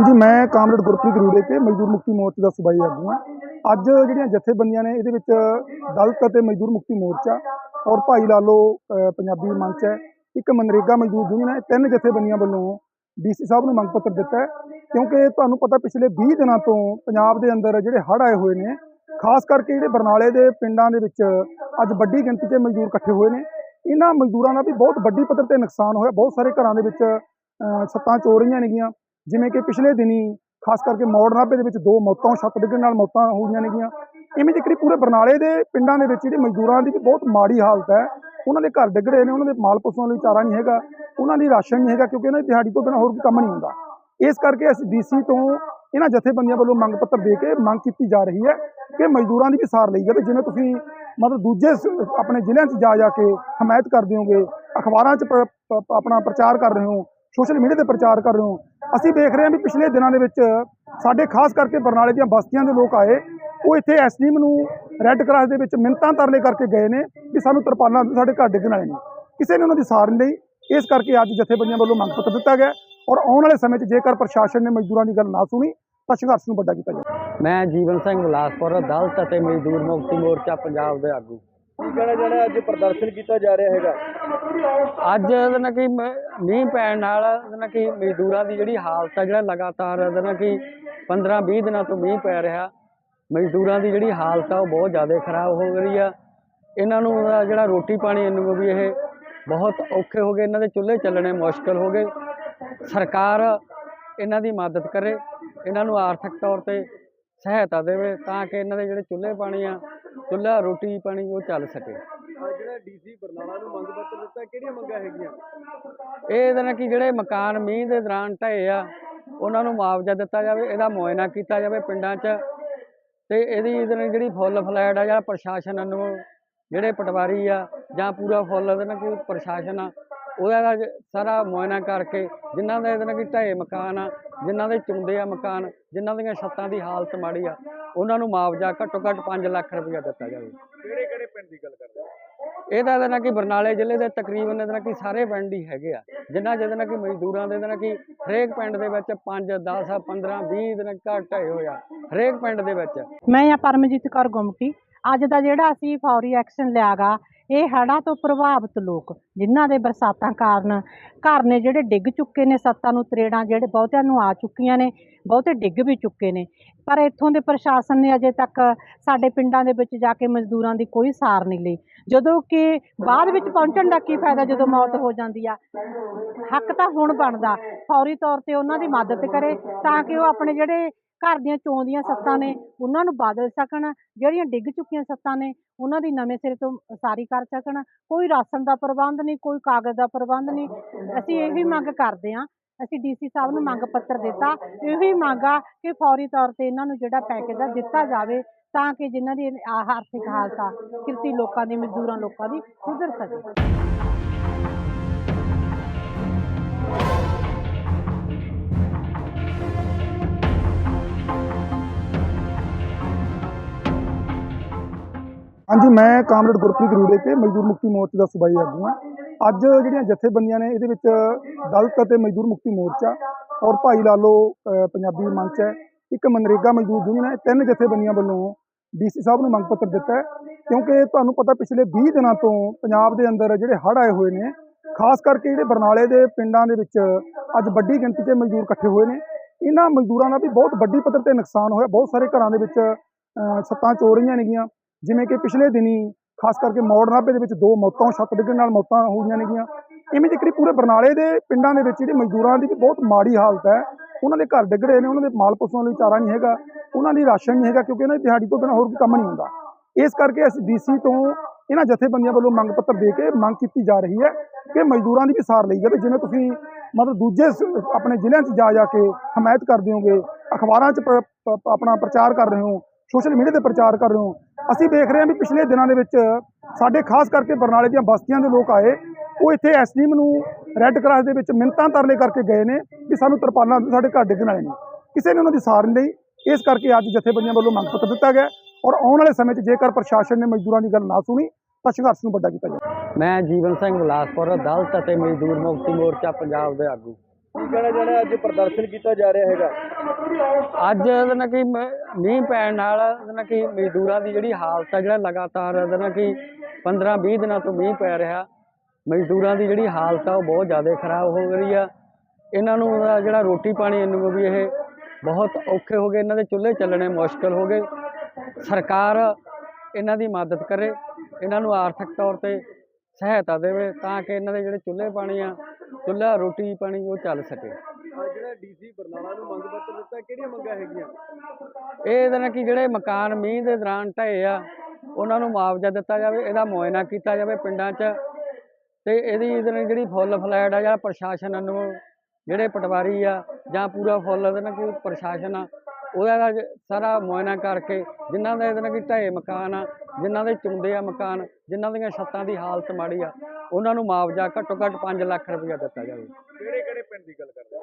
ਹਾਂਜੀ, ਮੈਂ ਕਾਮਰੇਡ ਗੁਰਪ੍ਰੀਤ ਰੂੜੇ ਕੇ ਮਜ਼ਦੂਰ ਮੁਕਤੀ ਮੋਰਚੇ ਦਾ ਸੂਬਾਈ ਆਗੂ ਹਾਂ। ਅੱਜ ਜਿਹੜੀਆਂ ਜਥੇਬੰਦੀਆਂ ਨੇ, ਇਹਦੇ ਵਿੱਚ ਦਲਤ ਅਤੇ ਮਜ਼ਦੂਰ ਮੁਕਤੀ ਮੋਰਚਾ ਔਰ ਭਾਈ ਲਾਲੋ ਪੰਜਾਬੀ ਮੰਚ ਹੈ। ਇੱਕ ਮਨਰੇਗਾ ਮਜ਼ਦੂਰ ਯੂਨੀਅਨ ਹੈ। ਤਿੰਨ ਜਥੇਬੰਦੀਆਂ ਵੱਲੋਂ ਡੀਸੀ ਸਾਹਿਬ ਨੂੰ ਮੰਗ ਪੱਤਰ ਦਿੱਤਾ ਕਿਉਂਕਿ ਤੁਹਾਨੂੰ ਪਤਾ ਪਿਛਲੇ 20 ਦਿਨਾਂ ਤੋਂ ਪੰਜਾਬ ਦੇ ਅੰਦਰ ਜਿਹੜੇ ਹੜ੍ਹ ਆਏ ਹੋਏ ਨੇ, ਖਾਸ ਕਰਕੇ ਜਿਹੜੇ ਬਰਨਾਲੇ ਦੇ ਪਿੰਡਾਂ ਦੇ ਵਿੱਚ ਅੱਜ ਵੱਡੀ ਗਿਣਤੀ 'ਚ ਮਜ਼ਦੂਰ ਇਕੱਠੇ ਹੋਏ ਨੇ। ਇਹਨਾਂ ਮਜ਼ਦੂਰਾਂ ਦਾ ਵੀ ਬਹੁਤ ਵੱਡੀ ਪੱਧਰ ਤੇ ਨੁਕਸਾਨ ਹੋਇਆ। ਬਹੁਤ ਸਾਰੇ ਘਰਾਂ ਦੇ ਵਿੱਚ ਛੱਤਾਂ ਚੋ ਰਹੀਆਂ ਨੇਗੀਆਂ। ਜਿਵੇਂ ਕਿ ਪਿਛਲੇ ਦਿਨੀ ਖਾਸ ਕਰਕੇ ਮੌੜ ਨਾਭੇ ਦੇ ਵਿੱਚ ਦੋ ਮੌਤਾਂ ਛੱਤ ਡਿੱਗਣ ਨਾਲ ਮੌਤਾਂ ਹੋਈਆਂ ਨੇਗੀਆਂ। ਇਵੇਂ ਜਿਕਰੀ ਪੂਰੇ ਬਰਨਾਲੇ ਦੇ ਪਿੰਡਾਂ ਦੇ ਵਿੱਚ ਜਿਹੜੇ ਮਜ਼ਦੂਰਾਂ ਦੀ ਬਹੁਤ ਮਾੜੀ ਹਾਲਤ ਹੈ, ਉਹਨਾਂ ਦੇ ਘਰ ਡਿੱਗ ਰਹੇ ਨੇ, ਉਹਨਾਂ ਦੇ ਮਾਲ ਪਸ਼ੂਆਂ ਲਈ ਚਾਰਾ ਨਹੀਂ ਹੈਗਾ, ਉਹਨਾਂ ਲਈ ਰਾਸ਼ਨ ਨਹੀਂ ਹੈਗਾ, ਕਿਉਂਕਿ ਇਹਨਾਂ ਦੀ ਦਿਹਾੜੀ ਤੋਂ ਬਿਨਾਂ ਹੋਰ ਕੋਈ ਕੰਮ ਨਹੀਂ ਹੁੰਦਾ। ਇਸ ਕਰਕੇ ਅਸੀਂ ਡੀਸੀ ਤੋਂ ਇਹਨਾਂ ਜਥੇਬੰਦੀਆਂ ਵੱਲੋਂ ਮੰਗ ਪੱਤਰ ਦੇ ਕੇ ਮੰਗ ਕੀਤੀ ਜਾ ਰਹੀ ਹੈ ਕਿ ਮਜ਼ਦੂਰਾਂ ਦੀ ਵੀ ਸਾਰ ਲਈ ਜਾਵੇ। ਜਿਵੇਂ ਤੁਸੀਂ ਮਤਲਬ ਦੂਜੇ ਸ- ਆਪਣੇ ਜ਼ਿਲ੍ਹਿਆਂ 'ਚ ਜਾ ਜਾ ਕੇ ਹਮਾਇਤ ਕਰਦੇ ਹੋਗੇ, ਅਖਬਾਰਾਂ 'ਚ ਪ- ਪ- ਆਪਣਾ ਪ੍ਰਚਾਰ ਕਰ ਰਹੇ ਹੋ, ਸੋਸ਼ਲ ਮੀਡੀਆ ਤੇ ਪ੍ਰਚਾਰ ਕਰ ਰਹੇ ਹੋ ਅਸੀਂ ਵੇਖ ਰਹੇ ਹਾਂ ਵੀ ਪਿਛਲੇ ਦਿਨਾਂ ਦੇ ਵਿੱਚ ਸਾਡੇ ਖਾਸ ਕਰਕੇ ਬਰਨਾਲੇ ਦੀਆਂ ਬਸਤੀਆਂ ਦੇ ਲੋਕ ਆਏ, ਉਹ ਇੱਥੇ ਐਸਡੀਐਮ ਨੂੰ ਰੈੱਡ ਕਰਾਸ ਦੇ ਵਿੱਚ ਮਿੰਤਾਂ ਤਰਲੇ ਕਰਕੇ ਗਏ ਨੇ ਵੀ ਸਾਨੂੰ ਤਰਪਾਲਾਂ ਸਾਡੇ ਘਰ ਡਿੱਗਣ ਵਾਲੇ ਨੇ। ਕਿਸੇ ਨੇ ਉਹਨਾਂ ਦੀ ਸਾਰ ਨਹੀਂ ਲਈ, ਇਸ ਕਰਕੇ ਅੱਜ ਜਥੇਬੰਦੀਆਂ ਵੱਲੋਂ ਮੰਗ ਪੱਤਰ ਦਿੱਤਾ ਗਿਆ ਔਰ ਆਉਣ ਵਾਲੇ ਸਮੇਂ 'ਚ ਜੇਕਰ ਪ੍ਰਸ਼ਾਸਨ ਨੇ ਮਜ਼ਦੂਰਾਂ ਦੀ ਗੱਲ ਨਾ ਸੁਣੀ, ਤਾਂ ਸੰਘਰਸ਼ ਨੂੰ ਵੱਡਾ ਕੀਤਾ ਜਾਵੇ। ਮੈਂ ਜੀਵਨ ਸਿੰਘ ਵਿਲਾਸਪੁਰ ਦਲਿਤ ਅਤੇ ਮਜ਼ਦੂਰ ਮੁਕਤੀ ਮੋਰਚਾ ਪੰਜਾਬ ਦੇ ਆਗੂ। ਕੀ ਕਹਿਣਾ ਚਾਹੁੰਦੇ ਅੱਜ ਪ੍ਰਦਰਸ਼ਨ ਕੀਤਾ ਜਾ ਰਿਹਾ ਹੈਗਾ? ਅੱਜ ਇਹਦੇ ਨਾਲ ਕਿ ਮ- ਮੀਂਹ ਪੈਣ ਨਾਲ ਇਹਦੇ ਨਾਲ ਕਿ ਮਜ਼ਦੂਰਾਂ ਦੀ ਜਿਹੜੀ ਹਾਲਤ ਆ, ਜਿਹੜਾ ਲਗਾਤਾਰ ਇਹਦੇ ਨਾਲ ਕਿ 15 20 ਦਿਨਾਂ ਤੋਂ ਮੀਂਹ ਪੈ ਰਿਹਾ। ਮਜ਼ਦੂਰਾਂ ਦੀ ਜਿਹੜੀ ਹਾਲਤ ਆ, ਉਹ ਬਹੁਤ ਜ਼ਿਆਦਾ ਖਰਾਬ ਹੋ ਰਹੀ ਆ। ਇਹਨਾਂ ਨੂੰ ਉਹਦਾ ਜਿਹੜਾ ਰੋਟੀ ਪਾਣੀ ਇਹਨੂੰ ਵੀ ਇਹ ਬਹੁਤ ਔਖੇ ਹੋ ਗਏ, ਇਹਨਾਂ ਦੇ ਚੁੱਲ੍ਹੇ ਚੱਲਣੇ ਮੁਸ਼ਕਲ ਹੋ ਗਏ। ਸਰਕਾਰ ਇਹਨਾਂ ਦੀ ਮਦਦ ਕਰੇ, ਇਹਨਾਂ ਨੂੰ ਆਰਥਿਕ ਤੌਰ ਤੇ ਸਹਾਇਤਾ ਦੇਵੇ ਤਾਂ ਕਿ ਇਹਨਾਂ ਦੇ ਜਿਹੜੇ ਚੁੱਲ੍ਹੇ ਪਾਣੀ ਆ ਚੁੱਲ੍ਹਾ ਰੋਟੀ ਪਾਣੀ ਉਹ ਚੱਲ ਸਕੇ। ਅੱਜ ਜਿਹੜਾ ਡੀਸੀ ਬਰਨਾਲਾ ਨੂੰ ਮੰਗ ਪੱਤਰ ਦਿੱਤਾ ਕਿਹੜੀਆਂ ਮੰਗਾਂ ਹੈਗੀਆਂ? ਇਹ ਇਹਦੇ ਨਾਲ ਕਿ ਜਿਹੜੇ ਮਕਾਨ ਮੀਂਹ ਦੇ ਦੌਰਾਨ ਢਏ ਆ ਉਹਨਾਂ ਨੂੰ ਮੁਆਵਜ਼ਾ ਦਿੱਤਾ ਜਾਵੇ ਇਹਦਾ ਮੁਆਇਨਾ ਕੀਤਾ ਜਾਵੇ ਪਿੰਡਾਂ 'ਚ। ਤੇ ਇਹਦੀ ਇਹਦੇ ਨਾਲ ਜਿਹੜੀ ਫੁੱਲ ਫਲੈਟ ਆ ਜਾਂ ਪ੍ਰਸ਼ਾਸਨ ਨੂੰ ਜਿਹੜੇ ਪਟਵਾਰੀ ਆ ਜਾਂ ਪੂਰਾ ਫੁੱਲ ਇਹਦੇ ਨਾਲ ਕਿ ਪ੍ਰਸ਼ਾਸਨ ਆ ਉਹਦਾ ਸਾਰਾ ਮੁਆਇਨਾ ਕਰਕੇ ਜਿਨ੍ਹਾਂ ਦੇ ਇਹਦੇ ਨਾਲ ਕਿ ਢਏ ਮਕਾਨ ਆ ਜਿਨ੍ਹਾਂ ਦੇ ਚੁੰਦੇ ਆ ਮਕਾਨ ਜਿਨ੍ਹਾਂ ਦੀਆਂ ਛੱਤਾਂ ਦੀ ਹਾਲਤ ਮਾੜੀ ਆ ਉਹਨਾਂ ਨੂੰ ਮੁਆਵਜ਼ਾ ਘੱਟੋ ਘੱਟ 5 ਲੱਖ ਰੁਪਇਆ ਦਿੱਤਾ ਜਾਵੇ। ਕਿਹੜੇ ਕਿਹੜੇ ਪਿੰਡ ਦੀ ਗੱਲ ਕਰਦੇ ਹੋ? ਇਹਦਾ ਇਹਦੇ ਨਾਲ ਕਿ ਬਰਨਾਲੇ ਜ਼ਿਲ੍ਹੇ ਦੇ ਤਕਰੀਬਨ ਇਹਦੇ ਨਾਲ ਕਿ ਸਾਰੇ ਪਿੰਡ ਹੀ ਹੈਗੇ ਆ ਜਿਨ੍ਹਾਂ ਜਿਹਦੇ ਨਾਲ ਕਿ ਮਜ਼ਦੂਰਾਂ ਦੇ ਨਾਲ ਕਿ ਹਰੇਕ ਪਿੰਡ ਦੇ ਵਿੱਚ 5 10 15 20 ਦਿਨ ਘਰ ਢਏ ਹੋਇਆ ਹਰੇਕ ਪਿੰਡ ਦੇ ਵਿੱਚ। ਮੈਂ ਆ ਪਰਮਜੀਤ ਕੌਰ ਗੁੰਮਟੀ। ਅੱਜ ਦਾ ਜਿਹੜਾ ਅਸੀਂ ਫੌਰੀ ਐਕਸ਼ਨ ਲਿਆਗਾ ਇਹ ਹੜ੍ਹਾਂ ਤੋਂ ਪ੍ਰਭਾਵਿਤ ਲੋਕ, ਜਿਨ੍ਹਾਂ ਦੇ ਬਰਸਾਤਾਂ ਕਾਰਨ, ਘਰ ਨੇ ਜਿਹੜੇ ਡਿੱਗ ਚੁੱਕੇ ਨੇ ਸੱਤਾਂ ਨੂੰ, ਤਰੇੜਾਂ ਜਿਹੜੇ ਬਹੁਤਿਆਂ ਨੂੰ ਆ ਚੁੱਕੀਆਂ ਨੇ, ਬਹੁਤੇ ਡਿੱਗ ਵੀ ਚੁੱਕੇ ਨੇ। ਪਰ ਇੱਥੋਂ ਦੇ ਪ੍ਰਸ਼ਾਸਨ ਨੇ ਅਜੇ ਤੱਕ ਸਾਡੇ ਪਿੰਡਾਂ ਦੇ ਵਿੱਚ ਜਾ ਕੇ ਮਜ਼ਦੂਰਾਂ ਦੀ ਕੋਈ ਸਾਰ ਨਹੀਂ ਲਈ। ਜਦੋਂ ਕਿ ਬਾਅਦ ਵਿੱਚ ਪਹੁੰਚਣ ਦਾ ਕੀ ਫਾਇਦਾ ਜਦੋਂ ਮੌਤ ਹੋ ਜਾਂਦੀ ਆ? ਹੱਕ ਤਾਂ ਹੁਣ ਬਣਦਾ। ਫੌਰੀ ਤੌਰ ਤੇ ਉਹਨਾਂ ਦੀ ਮਦਦ ਕਰੇ ਤਾਂ ਕਿ ਉਹ ਆਪਣੇ ਜਿਹੜੇ ਘਰ ਦੀਆਂ ਚੋਂਦੀਆਂ ਸੱਤਾਂ ਨੇ, ਉਹਨਾਂ ਨੂੰ ਬਦਲ ਸਕਣ। ਜਿਹੜੀਆਂ ਡਿੱਗ ਚੁੱਕੀਆਂ ਸੱਤਾਂ ਨੇ, ਉਹਨਾਂ ਦੀ ਨਵੇਂ ਸਿਰੇ ਤੋਂ ਉਸਾਰੀ ਕਰ ਸਕਣ। ਕੋਈ ਰਾਸ਼ਨ ਦਾ ਪ੍ਰਬੰਧ ਨਹੀਂ, ਕੋਈ ਕਾਗਜ਼ ਦਾ ਪ੍ਰਬੰਧ ਨਹੀਂ। ਅਸੀਂ ਇਹ ਵੀ ਮੰਗ ਕਰਦੇ ਹਾਂ ਅਸੀਂ ਡੀਸੀ ਸਾਹਿਬ ਨੂੰ ਮੰਗ ਪੱਤਰ ਦਿੱਤਾ। ਇਹ ਵੀ ਕਿ ਫੌਰੀ ਤੌਰ ਤੇ ਇਹਨਾਂ ਨੂੰ ਜਿਹੜਾ ਪੈਕੇਜ ਆ ਦਿੱਤਾ ਜਾਵੇ ਤਾਂ ਕਿ ਜਿਨ੍ਹਾਂ ਦੀ ਆਹ ਆਰਥਿਕ ਹਾਲਤ ਆ, ਕਿਰਤੀ ਲੋਕਾਂ ਦੀ, ਮਜ਼ਦੂਰਾਂ ਲੋਕਾਂ ਦੀ ਸੁਧਰ ਸਕੇ। ਹਾਂਜੀ, ਮੈਂ ਕਾਮਰੇਡ ਗੁਰਪ੍ਰੀਤ ਰੂੜੇ ਕੇ ਮਜ਼ਦੂਰ ਮੁਕਤੀ ਮੋਰਚੇ ਦਾ ਸੂਬਾਈ ਆਗੂ ਹਾਂ। ਅੱਜ ਜਿਹੜੀਆਂ ਜਥੇਬੰਦੀਆਂ ਨੇ, ਇਹਦੇ ਵਿੱਚ ਦਲਿਤ ਅਤੇ ਮਜ਼ਦੂਰ ਮੁਕਤੀ ਮੋਰਚਾ ਔਰ ਭਾਈ ਲਾਲੋ ਪੰਜਾਬੀ ਮੰਚ ਹੈ। ਇੱਕ ਮਨਰੇਗਾ ਮਜ਼ਦੂਰ ਯੂਨੀਅਨ ਹੈ। ਤਿੰਨ ਜਥੇਬੰਦੀਆਂ ਵੱਲੋਂ ਡੀਸੀ ਸਾਹਿਬ ਨੂੰ ਮੰਗ ਪੱਤਰ ਦਿੱਤਾ ਕਿਉਂਕਿ ਤੁਹਾਨੂੰ ਪਤਾ ਪਿਛਲੇ 20 ਦਿਨਾਂ ਤੋਂ ਪੰਜਾਬ ਦੇ ਅੰਦਰ ਜਿਹੜੇ ਹੜ੍ਹ ਆਏ ਹੋਏ ਨੇ, ਖਾਸ ਕਰਕੇ ਜਿਹੜੇ ਬਰਨਾਲੇ ਦੇ ਪਿੰਡਾਂ ਦੇ ਵਿੱਚ ਅੱਜ ਵੱਡੀ ਗਿਣਤੀ 'ਚ ਮਜ਼ਦੂਰ ਇਕੱਠੇ ਹੋਏ ਨੇ। ਇਹਨਾਂ ਮਜ਼ਦੂਰਾਂ ਦਾ ਵੀ ਬਹੁਤ ਵੱਡੀ ਪੱਧਰ ਤੇ ਨੁਕਸਾਨ ਹੋਇਆ। ਬਹੁਤ ਸਾਰੇ ਘਰਾਂ ਦੇ ਵਿੱਚ ਛੱਤਾਂ ਚੋ ਰਹੀਆਂ ਨੇਗੀਆਂ ਜਿਵੇਂ ਕਿ ਪਿਛਲੇ ਦਿਨੀ ਖਾਸ ਕਰਕੇ ਮੌੜ ਨਾਭੇ ਦੇ ਵਿੱਚ ਦੋ ਮੌਤਾਂ, ਛੱਤ ਡਿੱਗਣ ਨਾਲ ਮੌਤਾਂ ਹੋਈਆਂ ਨੇਗੀਆਂ। ਇਵੇਂ ਜਿਕਰੀ ਪੂਰੇ ਬਰਨਾਲੇ ਦੇ ਪਿੰਡਾਂ ਦੇ ਵਿੱਚ ਜਿਹੜੇ ਮਜ਼ਦੂਰਾਂ ਦੀ ਵੀ ਬਹੁਤ ਮਾੜੀ ਹਾਲਤ ਹੈ, ਉਹਨਾਂ ਦੇ ਘਰ ਡਿੱਗ ਰਹੇ ਨੇ, ਉਹਨਾਂ ਦੇ ਮਾਲ ਪਸ਼ੂਆਂ ਲਈ ਚਾਰਾ ਨਹੀਂ ਹੈਗਾ, ਉਹਨਾਂ ਲਈ ਰਾਸ਼ਨ ਨਹੀਂ ਹੈਗਾ, ਕਿਉਂਕਿ ਇਹਨਾਂ ਦੀ ਦਿਹਾੜੀ ਤੋਂ ਬਿਨਾਂ ਹੋਰ ਵੀ ਕੰਮ ਨਹੀਂ ਹੁੰਦਾ। ਇਸ ਕਰਕੇ ਅਸੀਂ ਡੀਸੀ ਤੋਂ ਇਹਨਾਂ ਜਥੇਬੰਦੀਆਂ ਵੱਲੋਂ ਮੰਗ ਪੱਤਰ ਦੇ ਕੇ ਮੰਗ ਕੀਤੀ ਜਾ ਰਹੀ ਹੈ ਕਿ ਮਜ਼ਦੂਰਾਂ ਦੀ ਵੀ ਸਾਰ ਲਈ ਜਾਵੇ, ਜਿਵੇਂ ਤੁਸੀਂ ਮਤਲਬ ਦੂਜੇ ਸ- ਆਪਣੇ ਜ਼ਿਲ੍ਹਿਆਂ 'ਚ ਜਾ ਜਾ ਕੇ ਹਮਾਇਤ ਕਰਦੇ ਹੋਗੇ ਅਖਬਾਰਾਂ 'ਚ ਪ- ਆਪਣਾ ਪ੍ਰਚਾਰ ਕਰ ਰਹੇ ਹੋ ਸੋਸ਼ਲ ਮੀਡੀਆ ਤੇ ਪ੍ਰਚਾਰ ਕਰ ਰਹੇ ਹੋ। ਅਸੀਂ ਵੇਖ ਰਹੇ ਹਾਂ ਵੀ ਪਿਛਲੇ ਦਿਨਾਂ ਦੇ ਵਿੱਚ ਸਾਡੇ ਖਾਸ ਕਰਕੇ ਬਰਨਾਲੇ ਦੀਆਂ ਬਸਤੀਆਂ ਦੇ ਲੋਕ ਆਏ। ਉਹ ਇੱਥੇ ਐਸਡੀਐਮ ਨੂੰ ਰੈੱਡ ਕਰਾਸ ਦੇ ਵਿੱਚ ਮਿੰਤਾਂ ਤਰਲੇ ਕਰਕੇ ਗਏ ਨੇ ਵੀ ਸਾਨੂੰ ਤਰਪਾਲਾਂ ਸਾਡੇ ਘਰ ਡਿੱਗਣ ਵਾਲੇ ਨੇ। ਕਿਸੇ ਨੇ ਉਹਨਾਂ ਦੀ ਸਾਰ ਨਹੀਂ ਲਈ। ਇਸ ਕਰਕੇ ਅੱਜ ਜਥੇਬੰਦੀਆਂ ਵੱਲੋਂ ਮੰਗ ਪੱਤਰ ਦਿੱਤਾ ਗਿਆ ਔਰ ਆਉਣ ਵਾਲੇ ਸਮੇਂ 'ਚ ਜੇਕਰ ਪ੍ਰਸ਼ਾਸਨ ਨੇ ਮਜ਼ਦੂਰਾਂ ਦੀ ਗੱਲ ਨਾ ਸੁਣੀ, ਤਾਂ ਸੰਘਰਸ਼ ਨੂੰ ਵੱਡਾ ਕੀਤਾ ਜਾਵੇ। ਮੈਂ ਜੀਵਨ ਸਿੰਘ ਵਿਲਾਸਪੁਰ ਦਲਿਤ ਅਤੇ ਮਜ਼ਦੂਰ ਮੁਕਤੀ ਮੋਰਚਾ ਪੰਜਾਬ ਦੇ ਆਗੂ। ਕੀ ਕਹਿਣਾ ਚਾਹੁੰਦੇ ਅੱਜ ਪ੍ਰਦਰਸ਼ਨ ਕੀਤਾ ਜਾ ਰਿਹਾ ਹੈਗਾ? ਅੱਜ ਇਹਦੇ ਨਾਲ ਕਿ ਮੀਂਹ ਪੈਣ ਨਾਲ ਇਹਦੇ ਨਾਲ ਕਿ ਮਜ਼ਦੂਰਾਂ ਦੀ ਜਿਹੜੀ ਹਾਲਤ ਆ, ਜਿਹੜਾ ਲਗਾਤਾਰ ਇਹਦੇ ਨਾਲ ਕਿ 15 20 ਦਿਨਾਂ ਤੋਂ ਮੀਂਹ ਪੈ ਰਿਹਾ। ਮਜ਼ਦੂਰਾਂ ਦੀ ਜਿਹੜੀ ਹਾਲਤ ਆ, ਉਹ ਬਹੁਤ ਜ਼ਿਆਦਾ ਖਰਾਬ ਹੋ ਰਹੀ ਆ। ਇਹਨਾਂ ਨੂੰ ਜਿਹੜਾ ਰੋਟੀ ਪਾਣੀ ਇਹਨੂੰ ਵੀ ਇਹ ਬਹੁਤ ਔਖੇ ਹੋ ਗਏ, ਇਹਨਾਂ ਦੇ ਚੁੱਲ੍ਹੇ ਚੱਲਣੇ ਮੁਸ਼ਕਲ ਹੋ ਗਏ। ਸਰਕਾਰ ਇਹਨਾਂ ਦੀ ਮਦਦ ਕਰੇ। ਇਹਨਾਂ ਨੂੰ ਆਰਥਿਕ ਤੌਰ ਤੇ ਸਹਾਇਤਾ ਦੇਵੇ ਤਾਂ ਕਿ ਇਹਨਾਂ ਦੇ ਜਿਹੜੇ ਚੁੱਲ੍ਹੇ ਪਾਣੀ ਆ ਚੁੱਲ੍ਹਾ ਰੋਟੀ ਪਾਣੀ ਉਹ ਚੱਲ ਸਕੇ। ਅੱਜ ਜਿਹੜਾ ਡੀਸੀ ਬਰਨਾਲਾ ਨੂੰ ਮੰਗ ਪੱਤਰ ਦਿੱਤਾ ਕਿਹੜੀਆਂ ਮੰਗਾਂ ਹੈਗੀਆਂ? ਇਹ ਇਹਦੇ ਨਾਲ ਕਿ ਜਿਹੜੇ ਮਕਾਨ ਮੀਂਹ ਦੇ ਦੌਰਾਨ ਢਏ ਆ ਉਹਨਾਂ ਨੂੰ ਮੁਆਵਜ਼ਾ ਦਿੱਤਾ ਜਾਵੇ ਇਹਦਾ ਮੁਆਇਨਾ ਕੀਤਾ ਜਾਵੇ ਪਿੰਡਾਂ 'ਚ। ਤੇ ਇਹਦੀ ਇਹਦੇ ਨਾਲ ਜਿਹੜੀ ਫੁੱਲ ਫਲੈਟ ਆ ਜਾਂ ਪ੍ਰਸ਼ਾਸਨ ਨੂੰ ਜਿਹੜੇ ਪਟਵਾਰੀ ਆ ਜਾਂ ਪੂਰਾ ਫੁੱਲ ਇਹਦੇ ਨਾਲ ਕਿ ਪ੍ਰਸ਼ਾਸਨ ਆ ਉਹਦਾ ਸਾਰਾ ਮੁਆਇਨਾ ਕਰਕੇ ਜਿਨ੍ਹਾਂ ਦੇ ਇਹਦੇ ਨਾਲ ਕਿ ਢਏ ਮਕਾਨ ਆ ਜਿਨ੍ਹਾਂ ਦੇ ਚੁੰਦੇ ਆ ਮਕਾਨ ਜਿਨ੍ਹਾਂ ਦੀਆਂ ਛੱਤਾਂ ਦੀ ਹਾਲਤ ਮਾੜੀ ਆ ਉਹਨਾਂ ਨੂੰ ਮੁਆਵਜ਼ਾ ਘੱਟੋ ਘੱਟ 5 ਲੱਖ ਰੁਪਇਆ ਦਿੱਤਾ ਜਾਵੇ। ਕਿਹੜੇ ਕਿਹੜੇ ਪਿੰਡ ਦੀ ਗੱਲ ਕਰਦੇ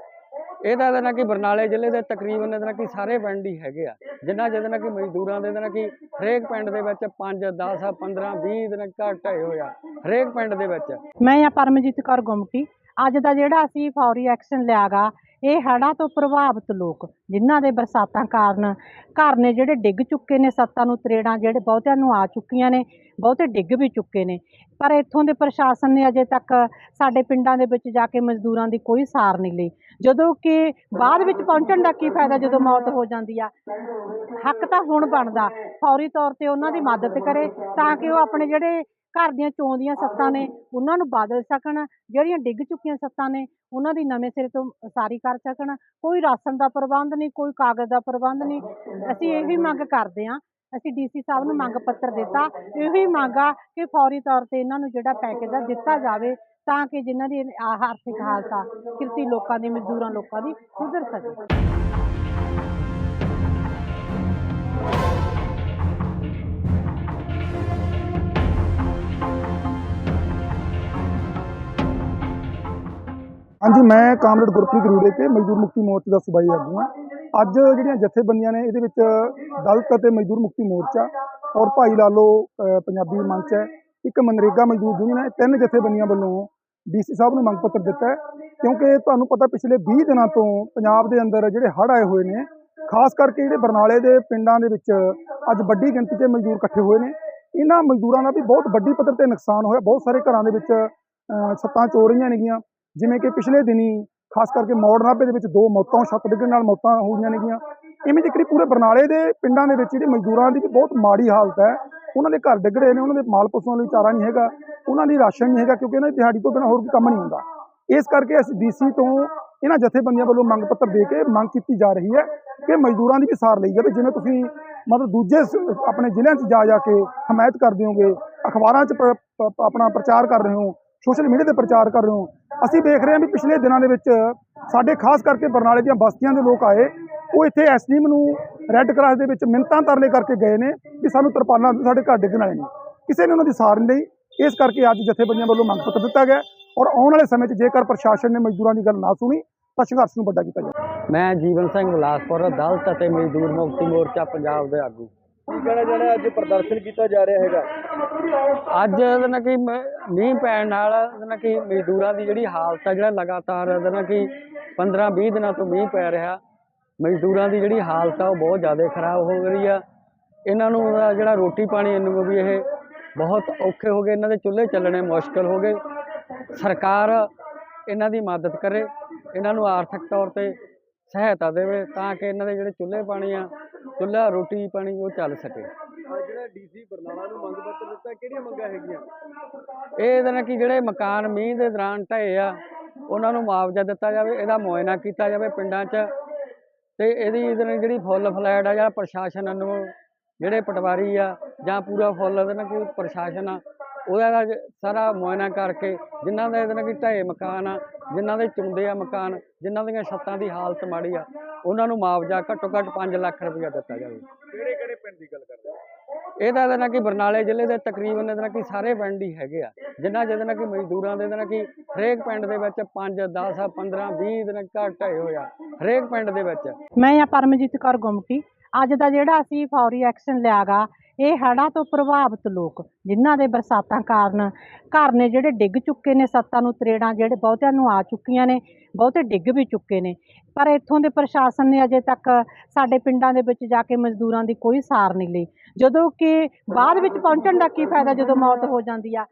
ਇਹਦਾ ਇਹਦੇ ਨਾਲ ਕਿ ਬਰਨਾਲੇ ਜ਼ਿਲ੍ਹੇ ਦੇ ਤਕਰੀਬਨ ਇਹਦੇ ਨਾਲ ਕਿ ਸਾਰੇ ਪਿੰਡ ਹੀ ਹੈਗੇ ਆ ਜਿਨ੍ਹਾਂ ਜਿਹਦੇ ਨਾਲ ਕਿ ਮਜ਼ਦੂਰਾਂ ਦੇ ਨਾਲ ਕਿ ਹਰੇਕ ਪਿੰਡ ਦੇ ਵਿੱਚ 5 10 15 20 ਦਿਨ ਘਰ ਢਏ ਹੋਇਆ ਹਰੇਕ ਪਿੰਡ ਦੇ ਵਿੱਚ। ਮੈਂ ਆ ਪਰਮਜੀਤ ਕੌਰ ਗੁੰਮਟੀ ਅੱਜ ਦਾ ਜਿਹੜਾ ਅਸੀਂ ਫੌਰੀ ਐਕਸ਼ਨ ਲਿਆਗਾ, ਇਹ ਹੜ੍ਹਾਂ ਤੋਂ ਪ੍ਰਭਾਵਿਤ ਲੋਕ, ਜਿਨ੍ਹਾਂ ਦੇ ਬਰਸਾਤਾਂ ਕਾਰਨ ਘਰ ਨੇ ਜਿਹੜੇ ਡਿੱਗ ਚੁੱਕੇ ਨੇ, ਸੱਤਾਂ ਨੂੰ ਤਰੇੜਾਂ ਜਿਹੜੇ ਬਹੁਤਿਆਂ ਨੂੰ ਆ ਚੁੱਕੀਆਂ ਨੇ, ਬਹੁਤੇ ਡਿੱਗ ਵੀ ਚੁੱਕੇ ਨੇ। ਪਰ ਇੱਥੋਂ ਦੇ ਪ੍ਰਸ਼ਾਸਨ ਨੇ ਅਜੇ ਤੱਕ ਸਾਡੇ ਪਿੰਡਾਂ ਦੇ ਵਿੱਚ ਜਾ ਕੇ ਮਜ਼ਦੂਰਾਂ ਦੀ ਕੋਈ ਸਾਰ ਨਹੀਂ ਲਈ। ਜਦੋਂ ਕਿ ਬਾਅਦ ਵਿੱਚ ਪਹੁੰਚਣ ਦਾ ਕੀ ਫਾਇਦਾ ਜਦੋਂ ਮੌਤ ਹੋ ਜਾਂਦੀ ਆ? ਹੱਕ ਤਾਂ ਹੁਣ ਬਣਦਾ। ਫੌਰੀ ਤੌਰ ਤੇ ਉਹਨਾਂ ਦੀ ਮਦਦ ਕਰੇ ਤਾਂ ਕਿ ਉਹ ਆਪਣੇ ਜਿਹੜੇ ਘਰ ਦੀਆਂ ਚੋਂ ਦੀਆਂ ਸੱਤਾਂ ਨੇ, ਉਹਨਾਂ ਨੂੰ ਬਦਲ ਸਕਣ, ਜਿਹੜੀਆਂ ਡਿੱਗ ਚੁੱਕੀਆਂ ਸੱਤਾਂ ਨੇ, ਉਹਨਾਂ ਦੀ ਨਵੇਂ ਸਿਰੇ ਤੋਂ ਉਸਾਰੀ ਕਰ ਸਕਣ। ਕੋਈ ਰਾਸ਼ਨ ਦਾ ਪ੍ਰਬੰਧ ਨਹੀਂ, ਕੋਈ ਕਾਗਜ਼ ਦਾ ਪ੍ਰਬੰਧ ਨਹੀਂ। ਅਸੀਂ ਇਹ ਵੀ ਮੰਗ ਕਰਦੇ ਹਾਂ, ਅਸੀਂ ਡੀਸੀ ਸਾਹਿਬ ਨੂੰ ਮੰਗ ਪੱਤਰ ਦਿੱਤਾ। ਇਹੋ ਹੀ ਮੰਗ ਆ ਕਿ ਫੌਰੀ ਤੌਰ ਤੇ ਇਹਨਾਂ ਨੂੰ ਜਿਹੜਾ ਪੈਕੇਜ ਆ ਦਿੱਤਾ ਜਾਵੇ, ਤਾਂ ਕਿ ਜਿਨ੍ਹਾਂ ਦੀ ਆਰਥਿਕ ਹਾਲਤ ਆ, ਕਿਰਤੀ ਲੋਕਾਂ ਦੀ, ਮਜ਼ਦੂਰਾਂ ਲੋਕਾਂ ਦੀ ਸੁਧਰ ਸਕੇ। ਹਾਂਜੀ, ਮੈਂ ਕਾਮਰੇਡ ਗੁਰਪ੍ਰੀਤ ਰੂੜੇ ਕੇ, ਮਜ਼ਦੂਰ ਮੁਕਤੀ ਮੋਰਚੇ ਦਾ ਸੂਬਾਈ ਆਗੂ ਹਾਂ। ਅੱਜ ਜਿਹੜੀਆਂ ਜਥੇਬੰਦੀਆਂ ਨੇ, ਇਹਦੇ ਵਿੱਚ ਦਲਤ ਅਤੇ ਮਜ਼ਦੂਰ ਮੁਕਤੀ ਮੋਰਚਾ ਔਰ ਭਾਈ ਲਾਲੋ ਪੰਜਾਬੀ ਮੰਚ ਹੈ, ਇੱਕ ਮਨਰੇਗਾ ਮਜ਼ਦੂਰ ਯੂਨੀਅਨ ਹੈ। ਤਿੰਨ ਜਥੇਬੰਦੀਆਂ ਵੱਲੋਂ ਡੀਸੀ ਸਾਹਿਬ ਨੂੰ ਮੰਗ ਪੱਤਰ ਦਿੱਤਾ ਹੈ, ਕਿਉਂਕਿ ਤੁਹਾਨੂੰ ਪਤਾ ਪਿਛਲੇ 20 ਦਿਨਾਂ ਤੋਂ ਪੰਜਾਬ ਦੇ ਅੰਦਰ ਜਿਹੜੇ ਹੜ੍ਹ ਆਏ ਹੋਏ ਨੇ, ਖਾਸ ਕਰਕੇ ਜਿਹੜੇ ਬਰਨਾਲੇ ਦੇ ਪਿੰਡਾਂ ਦੇ ਵਿੱਚ ਅੱਜ ਵੱਡੀ ਗਿਣਤੀ 'ਚ ਮਜ਼ਦੂਰ ਇਕੱਠੇ ਹੋਏ ਨੇ। ਇਹਨਾਂ ਮਜ਼ਦੂਰਾਂ ਦਾ ਵੀ ਬਹੁਤ ਵੱਡੀ ਪੱਧਰ ਤੇ ਨੁਕਸਾਨ ਹੋਇਆ। ਬਹੁਤ ਸਾਰੇ ਘਰਾਂ ਦੇ ਵਿੱਚ ਛੱਤਾਂ ਚੋ ਰਹੀਆਂ ਨੇਗੀਆਂ ਜਿਵੇਂ ਕਿ ਪਿਛਲੇ ਦਿਨੀ ਖਾਸ ਕਰਕੇ ਮੌੜ ਨਾਭੇ ਦੇ ਵਿੱਚ ਦੋ ਮੌਤਾਂ ਛੱਤ ਡਿੱਗਣ ਨਾਲ ਮੌਤਾਂ ਹੋਈਆਂ ਨੇਗੀਆਂ। ਇਵੇਂ ਜਿਕਰੀ ਪੂਰੇ ਬਰਨਾਲੇ ਦੇ ਪਿੰਡਾਂ ਦੇ ਵਿੱਚ ਜਿਹੜੇ ਮਜ਼ਦੂਰਾਂ ਦੀ ਬਹੁਤ ਮਾੜੀ ਹਾਲਤ ਹੈ, ਉਹਨਾਂ ਦੇ ਘਰ ਡਿੱਗ ਰਹੇ ਨੇ, ਉਹਨਾਂ ਦੇ ਮਾਲ ਪਸ਼ੂਆਂ ਲਈ ਚਾਰਾ ਨਹੀਂ ਹੈਗਾ, ਉਹਨਾਂ ਲਈ ਰਾਸ਼ਨ ਨਹੀਂ ਹੈਗਾ, ਕਿਉਂਕਿ ਇਹਨਾਂ ਦੀ ਦਿਹਾੜੀ ਤੋਂ ਬਿਨਾਂ ਹੋਰ ਕੋਈ ਕੰਮ ਨਹੀਂ ਹੁੰਦਾ। ਇਸ ਕਰਕੇ ਅਸੀਂ ਡੀਸੀ ਤੋਂ ਇਹਨਾਂ ਜਥੇਬੰਦੀਆਂ ਵੱਲੋਂ ਮੰਗ ਪੱਤਰ ਦੇ ਕੇ ਮੰਗ ਕੀਤੀ ਜਾ ਰਹੀ ਹੈ ਕਿ ਮਜ਼ਦੂਰਾਂ ਦੀ ਵੀ ਸਾਰ ਲਈ ਜਾਵੇ, ਜਿਵੇਂ ਤੁਸੀਂ ਮਤਲਬ ਦੂਜੇ ਸ- ਆਪਣੇ ਜ਼ਿਲ੍ਹਿਆਂ 'ਚ ਜਾ ਜਾ ਕੇ ਹਮਾਇਤ ਕਰਦੇ ਹੋਗੇ, ਅਖਬਾਰਾਂ 'ਚ ਪ- ਆਪਣਾ ਪ੍ਰਚਾਰ ਕਰ ਰਹੇ ਹੋ ਸੋਸ਼ਲ ਮੀਡੀਆ ਤੇ ਪ੍ਰਚਾਰ ਕਰ ਰਹੇ ਹੋ। ਅਸੀਂ ਦੇਖ ਰਹੇ ਹਾਂ ਵੀ ਪਿਛਲੇ ਦਿਨਾਂ ਦੇ ਵਿੱਚ ਸਾਡੇ ਖਾਸ ਕਰਕੇ ਬਰਨਾਲੇ ਦੀਆਂ ਬਸਤੀਆਂ ਦੇ ਲੋਕ ਆਏ। ਉਹ ਇੱਥੇ ਐਸਡੀਐਮ ਨੂੰ ਰੈੱਡ ਕਰਾਸ ਦੇ ਵਿੱਚ ਮਿੰਤਾਂ ਤਰਲੇ ਕਰਕੇ ਗਏ ਨੇ ਕਿ ਸਾਨੂੰ ਤਰਪਾਲਾਂ ਸਾਡੇ ਘਰ ਡਿੱਗਣ ਵਾਲੇ ਨੇ। ਕਿਸੇ ਨੇ ਉਹਨਾਂ ਦੀ ਸਾਰ ਨਹੀਂ ਲਈ। ਇਸ ਕਰਕੇ ਅੱਜ ਜਥੇਬੰਦੀਆਂ ਵੱਲੋਂ ਮੰਗ ਪੱਤਰ ਦਿੱਤਾ ਗਿਆ ਔਰ ਆਉਣ ਵਾਲੇ ਸਮੇਂ 'ਚ ਜੇਕਰ ਪ੍ਰਸ਼ਾਸਨ ਨੇ ਮਜ਼ਦੂਰਾਂ ਦੀ ਗੱਲ ਨਾ ਸੁਣੀ, ਤਾਂ ਸੰਘਰਸ਼ ਨੂੰ ਵੱਡਾ ਕੀਤਾ ਜਾਵੇ। ਮੈਂ ਜੀਵਨ ਸਿੰਘ ਬਿਲਾਸਪੁਰ ਦਲਿਤ ਅਤੇ ਮਜ਼ਦੂਰ ਮੁਕਤੀ ਮੋਰਚਾ ਪੰਜਾਬ ਦੇ ਆਗੂ। ਕੀ ਕਹਿਣਾ ਚਾਹੁੰਦੇ ਅੱਜ ਪ੍ਰਦਰਸ਼ਨ ਕੀਤਾ ਜਾ ਰਿਹਾ ਹੈਗਾ। ਅੱਜ ਇਹਦੇ ਨਾਲ ਕਿ ਮ- ਮੀਂਹ ਪੈਣ ਨਾਲ ਇਹਦੇ ਨਾਲ ਕਿ ਮਜ਼ਦੂਰਾਂ ਦੀ ਜਿਹੜੀ ਹਾਲਤ ਆ, ਜਿਹੜਾ ਲਗਾਤਾਰ ਇਹਦੇ ਨਾਲ ਕਿ 15 20 ਦਿਨਾਂ ਤੋਂ ਮੀਂਹ ਪੈ ਰਿਹਾ। ਮਜ਼ਦੂਰਾਂ ਦੀ ਜਿਹੜੀ ਹਾਲਤ ਆ, ਉਹ ਬਹੁਤ ਜ਼ਿਆਦਾ ਖਰਾਬ ਹੋ ਰਹੀ ਆ। ਇਹਨਾਂ ਨੂੰ ਉਹਦਾ ਜਿਹੜਾ ਰੋਟੀ ਪਾਣੀ ਨੂੰ ਵੀ ਇਹ ਬਹੁਤ ਔਖੇ ਹੋ ਗਏ, ਇਹਨਾਂ ਦੇ ਚੁੱਲ੍ਹੇ ਚੱਲਣੇ ਮੁਸ਼ਕਲ ਹੋ ਗਏ। ਸਰਕਾਰ ਇਹਨਾਂ ਦੀ ਮਦਦ ਕਰੇ, ਇਹਨਾਂ ਨੂੰ ਆਰਥਿਕ ਤੌਰ ਤੇ ਸਹਾਇਤਾ ਦੇਵੇ ਤਾਂ ਕਿ ਇਹਨਾਂ ਦੇ ਜਿਹੜੇ ਚੁੱਲ੍ਹੇ ਪਾਣੀ ਆ ਚੁੱਲ੍ਹਾ ਰੋਟੀ ਪਾਣੀ ਉਹ ਚੱਲ ਸਕੇ। ਅੱਜ ਜਿਹੜਾ ਡੀਸੀ ਬਰਨਾਲਾ ਨੂੰ ਮੰਗ ਪੱਤਰ ਦਿੱਤਾ ਕਿਹੜੀਆਂ ਮੰਗਾਂ ਹੈਗੀਆਂ? ਇਹ ਇਹਦੇ ਨਾਲ ਕਿ ਜਿਹੜੇ ਮਕਾਨ ਮੀਂਹ ਦੇ ਦੌਰਾਨ ਢਏ ਆ ਉਹਨਾਂ ਨੂੰ ਮੁਆਵਜ਼ਾ ਦਿੱਤਾ ਜਾਵੇ ਇਹਦਾ ਮੁਆਇਨਾ ਕੀਤਾ ਜਾਵੇ ਪਿੰਡਾਂ 'ਚ। ਤੇ ਇਹਦੀ ਇਹਦੇ ਨਾਲ ਜਿਹੜੀ ਫੁੱਲ ਫਲੈਟ ਆ ਜਾਂ ਪ੍ਰਸ਼ਾਸਨ ਨੂੰ ਜਿਹੜੇ ਪਟਵਾਰੀ ਆ ਜਾਂ ਪੂਰਾ ਫੁੱਲ ਇਹਦੇ ਨਾਲ ਕਿ ਪ੍ਰਸ਼ਾਸਨ ਆ ਉਹਦਾ ਸਾਰਾ ਮੁਆਇਨਾ ਕਰਕੇ ਜਿਨ੍ਹਾਂ ਦੇ ਇਹਦੇ ਨਾਲ ਕਿ ਢਏ ਮਕਾਨ ਆ ਜਿਨ੍ਹਾਂ ਦੇ ਚੁੰਦੇ ਆ ਮਕਾਨ ਜਿਨ੍ਹਾਂ ਦੀਆਂ ਛੱਤਾਂ ਦੀ ਹਾਲਤ ਮਾੜੀ ਆ ਉਹਨਾਂ ਨੂੰ ਮੁਆਵਜ਼ਾ ਘੱਟੋ ਘੱਟ 5 ਲੱਖ ਰੁਪਇਆ ਦਿੱਤਾ ਜਾਵੇ। ਕਿਹੜੇ ਕਿਹੜੇ ਪਿੰਡ ਦੀ ਗੱਲ ਕਰਦੇ ਹੋ? ਇਹਦਾ ਇਹਦੇ ਨਾਲ ਕਿ ਬਰਨਾਲੇ ਜ਼ਿਲ੍ਹੇ ਦੇ ਤਕਰੀਬਨ ਇਹਦੇ ਨਾਲ ਕਿ ਸਾਰੇ ਪਿੰਡ ਹੀ ਹੈਗੇ ਆ। ਜਿਨ੍ਹਾਂ ਜਿਹਦੇ ਨਾਲ ਕਿ ਮਜ਼ਦੂਰਾਂ ਦੇ ਇਹਦੇ ਨਾਲ ਕਿ ਹਰੇਕ ਪਿੰਡ ਦੇ ਵਿੱਚ 5 10 15 20 ਦਿਨ ਘਰ ਢਏ ਹੋਇਆ ਹਰੇਕ ਪਿੰਡ ਦੇ ਵਿੱਚ। ਮੈਂ ਆ ਪਰਮਜੀਤ ਕੌਰ ਗੁੰਮਟੀ। ਅੱਜ ਦਾ ਜਿਹੜਾ ਅਸੀਂ ਫੌਰੀ ਐਕਸ਼ਨ ਲਿਆਗਾ ਇਹ ਹੜ੍ਹਾਂ ਤੋਂ ਪ੍ਰਭਾਵਿਤ ਲੋਕ, ਜਿਨ੍ਹਾਂ ਦੇ ਬਰਸਾਤਾਂ ਕਾਰਨ, ਘਰ ਨੇ ਜਿਹੜੇ ਡਿੱਗ ਚੁੱਕੇ ਨੇ, ਸੱਤਾਂ ਨੂੰ ਤਰੇੜਾਂ ਜਿਹੜੇ ਬਹੁਤਿਆਂ ਨੂੰ ਆ ਚੁੱਕੀਆਂ ਨੇ, ਬਹੁਤੇ ਡਿੱਗ ਵੀ ਚੁੱਕੇ ਨੇ। ਪਰ ਇੱਥੋਂ ਦੇ ਪ੍ਰਸ਼ਾਸਨ ਨੇ ਅਜੇ ਤੱਕ ਸਾਡੇ ਪਿੰਡਾਂ ਦੇ ਵਿੱਚ ਜਾ ਕੇ ਮਜ਼ਦੂਰਾਂ ਦੀ ਕੋਈ ਸਾਰ ਨਹੀਂ ਲਈ। ਜਦੋਂ ਕਿ ਬਾਅਦ ਵਿੱਚ ਪਹੁੰਚਣ ਦਾ ਕੀ ਫਾਇਦਾ ਜਦੋਂ ਮੌਤ ਹੋ ਜਾਂਦੀ ਆ?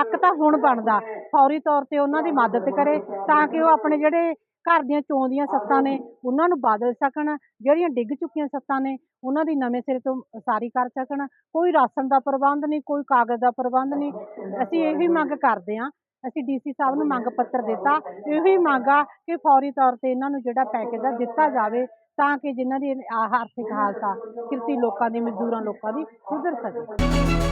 ਹੱਕ ਤਾਂ ਹੁਣ ਬਣਦਾ। ਫੌਰੀ ਤੌਰ ਤੇ ਉਹਨਾਂ ਦੀ ਮਦਦ ਕਰੇ ਤਾਂ ਕਿ ਉਹ ਆਪਣੇ ਜਿਹੜੇ ਘਰ ਦੀਆਂ ਚੋਂ ਸੱਤਾਂ ਨੇ, ਉਹਨਾਂ ਨੂੰ ਬਦਲ ਸਕਣ। ਜਿਹੜੀਆਂ ਡਿੱਗ ਚੁੱਕੀਆਂ ਸੱਤਾਂ ਨੇ, ਉਹਨਾਂ ਦੀ ਨਵੇਂ ਸਿਰੇ ਤੋਂ ਉਸਾਰੀ ਕਰ ਸਕਣ। ਕੋਈ ਰਾਸ਼ਨ ਦਾ ਪ੍ਰਬੰਧ ਨਹੀਂ, ਕੋਈ ਕਾਗਜ਼ ਦਾ ਪ੍ਰਬੰਧ ਨਹੀਂ। ਅਸੀਂ ਇਹ ਵੀ ਮੰਗ ਕਰਦੇ ਹਾਂ। ਅਸੀਂ ਡੀਸੀ ਸਾਹਿਬ ਨੂੰ ਮੰਗ ਪੱਤਰ ਦਿੱਤਾ। ਇਹ ਵੀ ਮੰਗ ਆ ਕਿ ਫੌਰੀ ਤੌਰ ਤੇ ਇਹਨਾਂ ਨੂੰ ਜਿਹੜਾ ਪੈਕੇਜ ਆ ਦਿੱਤਾ ਜਾਵੇ। ਤਾਂ ਕਿ ਜਿਨ੍ਹਾਂ ਦੀ ਆਹ ਆਰਥਿਕ ਹਾਲਤ ਆ, ਕਿਰਤੀ ਲੋਕਾਂ ਦੀ, ਮਜ਼ਦੂਰਾਂ ਲੋਕਾਂ ਦੀ ਸੁਧਰ ਸਕੇ।